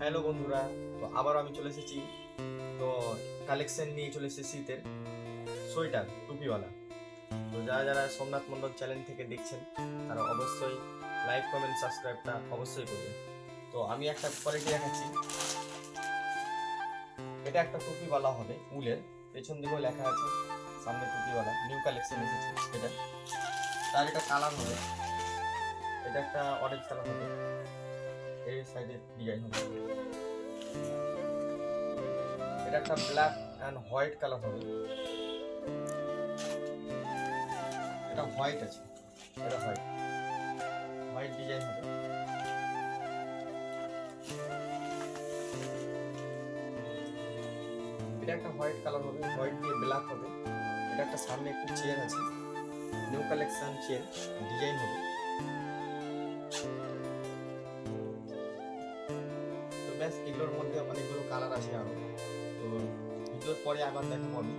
Hello বন্ধুরা, তো আবার আমি চলে এসেছি। তো কালেকশন নিয়ে চলে এসেছি শীতের সোয়েটার, টুপিওয়ালা। তো যারা যারা সোমনাথ মণ্ডল চ্যানেল থেকে দেখছেন, তারা অবশ্যই লাইক কমেন্ট সাবস্ক্রাইবটা অবশ্যই করবেন। তো আমি একটা কোয়ালিটি দেখাচ্ছি। এটা একটা টুপিওয়ালা হবে, উলের। পেছন দিকেও লেখা আছে, সামনে টুপিওয়ালা নিউ কালেকশন এসেছে এটা। তার এটা কালার হবে। এটা একটা অরেঞ্জ কালার হবে। এই সাইডে ডিজাইন হবে। এটা একটা ব্ল্যাক অ্যান্ড হোয়াইট কালার হবে। এটা হোয়াইট আছে। এটা হোয়াইট হোয়াইট ডিজাইন হবে। এটা একটা হোয়াইট কালার হবে হোয়াইট দিয়ে ব্ল্যাক হবে। এটা একটা সামনে একটু চেন আছে। নিউ কালেকশন চেন ডিজাইন হবে। ব্যাস এগুলোর মধ্যে অনেকগুলো কালার আসে আরও। তো এগুলোর পরে আবার দেখাবো আমি।